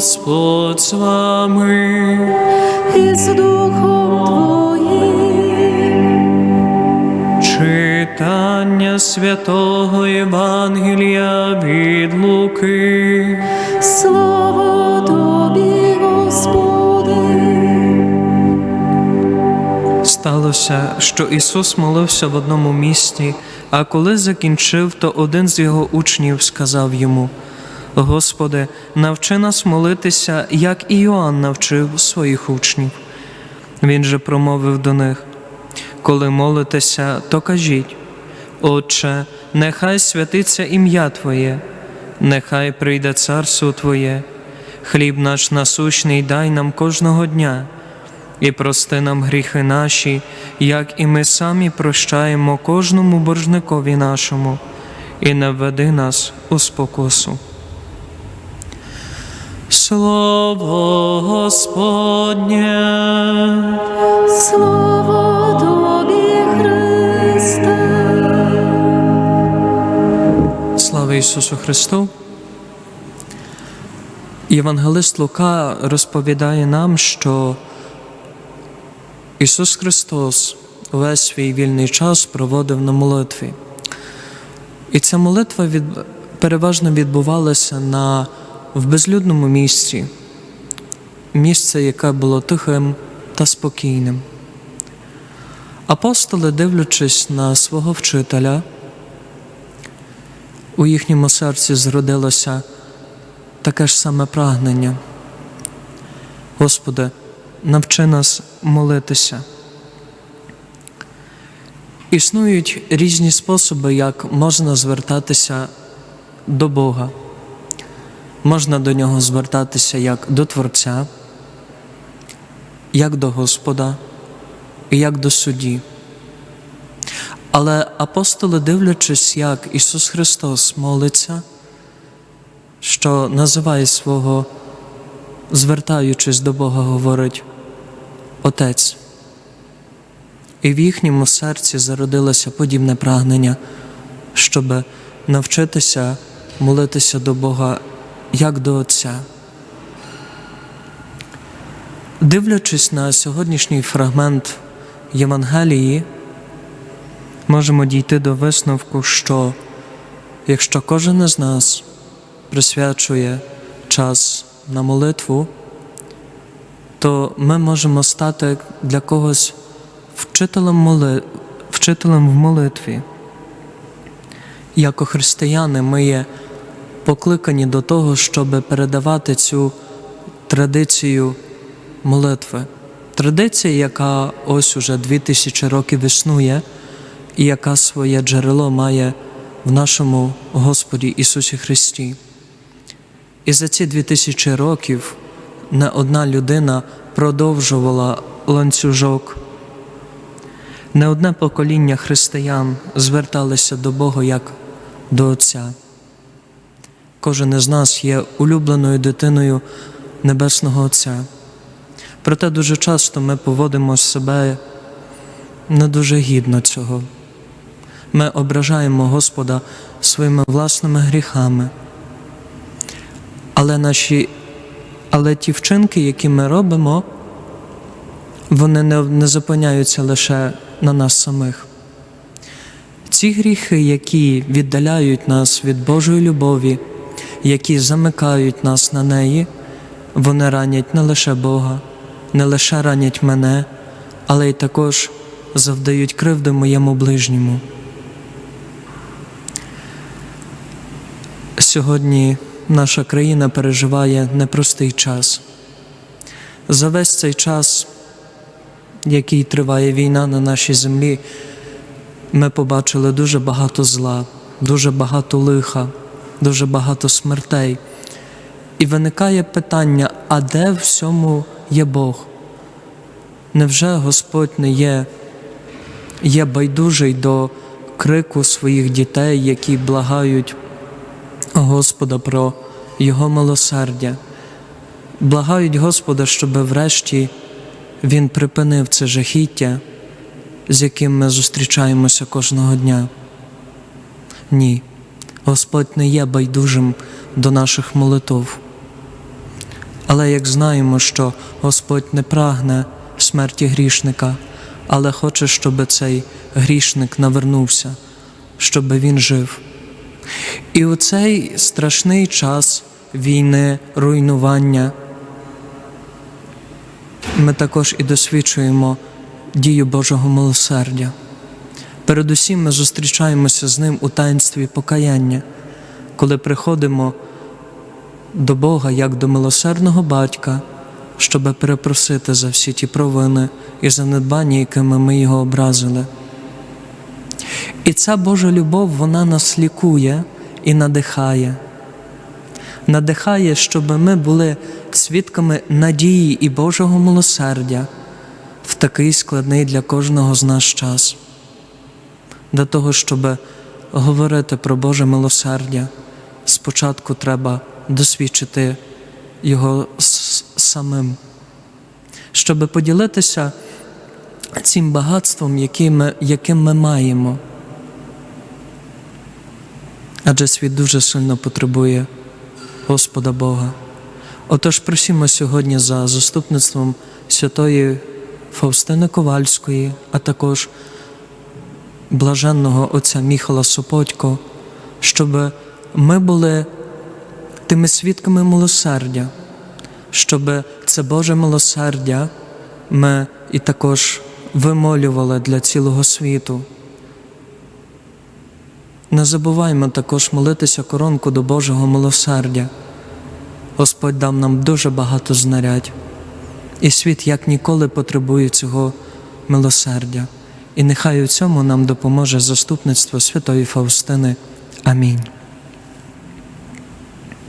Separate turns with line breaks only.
Господь з вами.
і з Духом Твоїм.
Читання святого Євангелія від Луки.
Слава Тобі, Господи.
Сталося, що Ісус молився в одному місті, а коли закінчив, то один з його учнів сказав йому: Господи, навчи нас молитися, як і Йоанн навчив своїх учнів. Він же промовив до них: Коли молитеся, то кажіть, Отче, нехай святиться ім'я Твоє, нехай прийде царство Твоє, хліб наш насущний дай нам кожного дня і прости нам гріхи наші, як і ми самі прощаємо кожному боржникові нашому, і не введи нас у спокусу. Слово Господнє,
Слава Тобі, Христе.
слава Ісусу Христу! Євангелист Лука розповідає нам, що Ісус Христос весь свій вільний час проводив на молитві. І ця молитва від, переважно відбувалася на, в безлюдному місці, місце, яке було тихим та спокійним. Апостоли, дивлячись на свого вчителя, у їхньому серці зродилося таке ж саме прагнення. Господи, навчи нас молитися. Існують різні способи, як можна звертатися до Бога. Можна до Нього звертатися як до Творця, як до Господа і як до судді. Але апостоли, дивлячись, як Ісус Христос молиться, що називає свого, звертаючись до Бога, говорить Отець. І в їхньому серці зародилося подібне прагнення, щоб навчитися молитися до Бога як до Отця. Дивлячись на сьогоднішній фрагмент Євангелії, можемо дійти до висновку, що якщо кожен із нас присвячує час на молитву, то ми можемо стати для когось вчителем, моли... вчителем в молитві. Як християни ми є покликані до того, щоб передавати цю традицію молитви. Традиція, яка ось уже дві тисячі років існує, і яка своє джерело має в нашому Господі Ісусі Христі. І за ці дві тисячі років не одна людина продовжувала ланцюжок. Не одне покоління християн зверталися до Бога як до Отця. Кожен із нас є улюбленою дитиною Небесного Отця. Проте дуже часто ми поводимо себе не дуже гідно цього. Ми ображаємо Господа своїми власними гріхами. Але наші, але ті вчинки, які ми робимо, вони не, не зупиняються лише на нас самих. Ці гріхи, які віддаляють нас від Божої любові, які замикають нас на неї, вони ранять не лише Бога, не лише ранять мене, але й також завдають кривди моєму ближньому. Сьогодні наша країна переживає непростий час. За весь цей час, який триває війна на нашій землі, ми побачили дуже багато зла, дуже багато лиха, дуже багато смертей. І виникає питання: а де в всьому є Бог? Невже Господь не є, є байдужий до крику своїх дітей, які благають Господа про Його милосердя? Благають Господа, щоб врешті Він припинив це жахіття, з яким ми зустрічаємося кожного дня. Ні, Господь не є байдужим до наших молитв. Але як знаємо, що Господь не прагне смерті грішника, але хоче, щоб цей грішник навернувся, щоб він жив. І у цей страшний час війни, руйнування ми також і досвідчуємо дію Божого милосердя. Передусім ми зустрічаємося з ним у таїнстві покаяння, коли приходимо до Бога як до милосердного батька, щоб перепросити за всі ті провини і занедбання, якими ми його образили. І ця Божа любов, вона нас лікує і надихає. Надихає, щоб ми були свідками надії і Божого милосердя в такий складний для кожного з нас час. Для того, щоб говорити про Боже милосердя, спочатку треба досвідчити його самим, щоб поділитися цим багатством, яким ми, яким ми маємо. Адже світ дуже сильно потребує Господа Бога. Отож просімо сьогодні за заступництвом святої Фаустини Ковальської, а також блаженного отця Міхала Сопотько, щоб ми були тими свідками милосердя, щоб це Боже милосердя ми і також вимолювали для цілого світу. Не забуваймо також молитися коронку до Божого милосердя. Господь дав нам дуже багато знарядь, і світ як ніколи потребує цього милосердя. І нехай у цьому нам допоможе заступництво Святої Фаустини. Амінь.